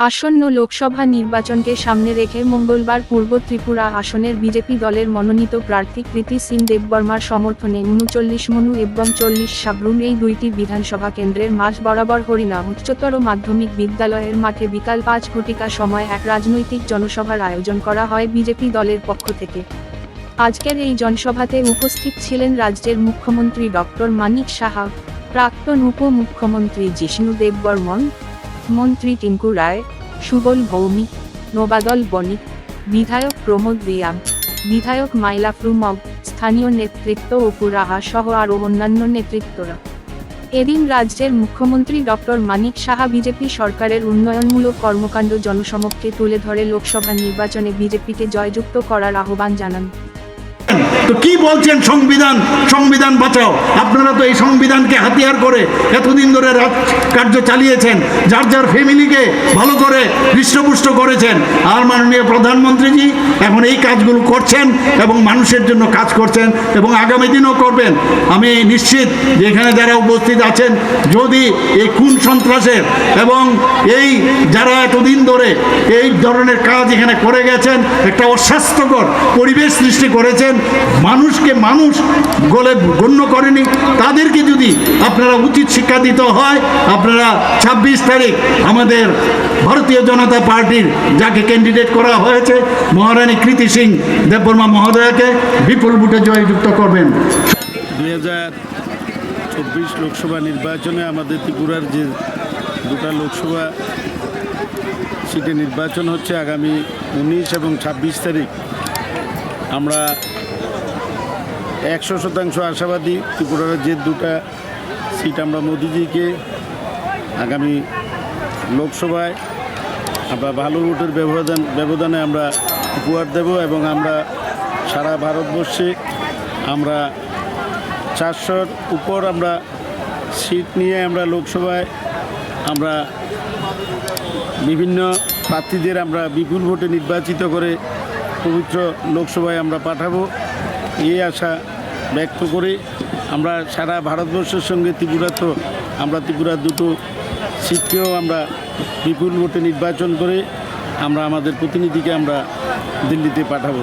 আসন্ন লোকসভা নির্বাচনকে সামনে রেখে মঙ্গলবার পূর্ব ত্রিপুরা আসনের বিজেপি দলের মনোনীত প্রার্থী কৃতি সিং দেববর্মার সমর্থনে উনচল্লিশ মনু এবং চল্লিশ সাবরুম এই দুইটি বিধানসভা কেন্দ্রের মাঝ বরাবর হরিণা উচ্চতর মাধ্যমিক বিদ্যালয়ের মাঠে বিকাল পাঁচ ঘটিকা সময় এক রাজনৈতিক জনসভার আয়োজন করা হয় বিজেপি দলের পক্ষ থেকে। আজকের এই জনসভাতে উপস্থিত ছিলেন রাজ্যের মুখ্যমন্ত্রী ডক্টর মানিক সাহা, প্রাক্তন উপমুখ্যমন্ত্রী জিষ্ণু দেববর্মন মন্ত্রী টিঙ্কু রায়, সুবল ভৌমিক নোবাদল বণিক, বিধায়ক প্রমোদ রিয়াং, বিধায়ক মাইলাফরু মগ স্থানীয় নেতৃত্ব অপু রাহা সহ আরও অন্যান্য নেতৃত্বরা। এদিন রাজ্যের মুখ্যমন্ত্রী ডক্টর মানিক সাহা বিজেপি সরকারের উন্নয়নমূলক কর্মকাণ্ড জনসমক্ষে তুলে ধরে লোকসভা নির্বাচনে বিজেপিকে জয়যুক্ত করার আহ্বান জানান। কি বলছেন সংবিধান? সংবিধান বাঁচাও আপনারা তো এই সংবিধানকে হাতিয়ার করে এতদিন ধরে রাজ কার্য চালিয়েছেন, যার যার ফ্যামিলিকে ভালো করে হৃষ্টপুষ্ট করেছেন। আর মাননীয় প্রধানমন্ত্রীজি এখন এই কাজগুলো করছেন এবং মানুষের জন্য কাজ করছেন এবং আগামী দিনও করবেন। আমি নিশ্চিত যে এখানে যারা উপস্থিত আছেন, যদি এই খুন সন্ত্রাসের এবং এই যারা এতদিন ধরে এই ধরনের কাজ এখানে করে গেছেন, একটা অস্বাস্থ্যকর পরিবেশ সৃষ্টি করেছেন, মানুষকে মানুষ বলে গণ্য করেনি। তাদেরকে যদি আপনারা উচিত শিক্ষা দিতে হয়, আপনারা ছাব্বিশ তারিখ আমাদের ভারতীয় জনতা পার্টির যাকে ক্যান্ডিডেট করা হয়েছে, মহারানী কৃতি সিং দেববর্মা মহোদয়াকে বিপুল ভোটে জয়যুক্ত করবেন। দুই চব্বিশ লোকসভা নির্বাচনে আমাদের ত্রিপুরার যে দুটা লোকসভা সিটে নির্বাচন হচ্ছে আগামী উনিশ এবং ছাব্বিশ তারিখ, আমরা একশো শতাংশ আশাবাদী ত্রিপুরার যে দুটা সিট আমরা মোদিজিকে আগামী লোকসভায় আমরা ভালো ভোটের ব্যবধান ব্যবধানে আমরা উপহার দেব এবং আমরা সারা ভারতবর্ষে আমরা চারশোর উপর আমরা সিট নিয়ে আমরা লোকসভায় আমরা বিভিন্ন প্রার্থীদের আমরা বিপুল ভোটে নির্বাচিত করে পবিত্র লোকসভায় আমরা পাঠাবো। এই আশা ব্যক্ত করে আমরা সারা ভারতবর্ষের সঙ্গে ত্রিপুরা তো, আমরা ত্রিপুরার দুটো সিটকেও আমরা বিপুল ভোটে নির্বাচন করে আমরা আমাদের প্রতিনিধিকে আমরা দিল্লিতে পাঠাবো।